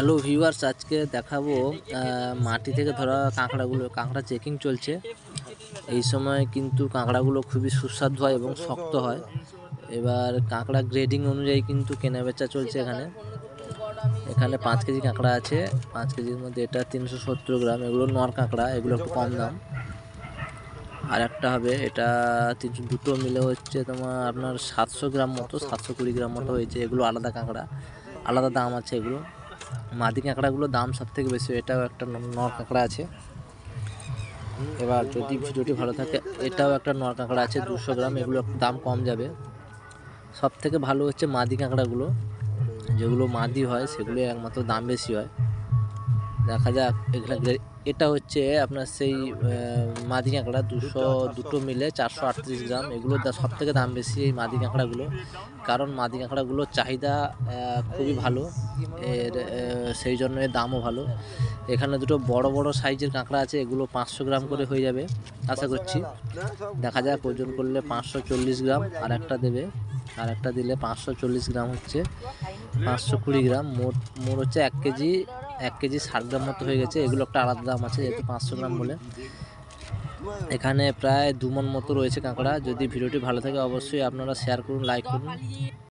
Hello viewers আজকে দেখাবো মাটি থেকে ধরা কাঁকড়াগুলো। কাঁকড়া চেকিং চলছে। এই সময় কিন্তু কাঁকড়াগুলো খুবই সুস্বাদু হয় এবং শক্ত হয়। এবার কাঁকড়া গ্রেডিং অনুযায়ী কিন্তু কেনা বেচা চলছে এখানে। এখানে পাঁচ কেজি কাঁকড়া আছে। পাঁচ কেজির মধ্যে এটা তিনশো সত্তর গ্রাম। এগুলো নর কাঁকড়া, এগুলো একটু কম দাম। আর একটা হবে, এটা তিনশো দুটো মিলে হচ্ছে তোমার আপনার সাতশো গ্রাম মতো, সাতশো কুড়ি গ্রাম মতো হয়েছে। এগুলো আলাদা কাঁকড়া। আলাদা দাম আছে এগুলো। মাদি কাঁকড়াগুলোর দাম সব থেকে বেশি, এটাও একটা নর কাঁকড়া আছে। এবার যদি ভিডিওটি ভালো থাকে, এটাও একটা নর কাঁকড়া আছে, দুশো গ্রাম, এগুলো দাম কম যাবে। সব থেকে ভালো হচ্ছে মাদি কাঁকড়াগুলো যেগুলো মাদি হয় সেগুলো একমাত্র দাম বেশি হয়। দেখা যাক, এখানে এটা হচ্ছে আপনার সেই মাদি কাঁকড়া দুশো দুটো মিলে চারশো আটত্রিশ গ্রাম। এগুলো সব থেকে দাম বেশি এই মাদি কাঁকড়াগুলো। কারণ মাদি কাঁকড়াগুলোর চাহিদা খুবই ভালো। এর সেই জন্য এর দামও ভালো। এখানে দুটো বড় বড় সাইজের কাঁকড়া আছে, এগুলো পাঁচশো গ্রাম করে হয়ে যাবে, আশা করছি। দেখা যাক, ওজন করলে পাঁচশো চল্লিশ গ্রাম আর একটা দেবে। আর একটা দিলে পাঁচশো চল্লিশ গ্রাম হচ্ছে, পাঁচশো কুড়ি গ্রাম। মোট মোট হচ্ছে এক কেজি এক কেজি ষাট গ্রাম মতো হয়ে গেছে। এগুলো একটা আলাদা দাম আছে, যেহেতু পাঁচশো গ্রাম বলে। এখানে প্রায় দু মন মতো রয়েছে কাঁকড়া। যদি ভিডিওটি ভালো থাকে, অবশ্যই আপনারা শেয়ার করুন লাইক করুন।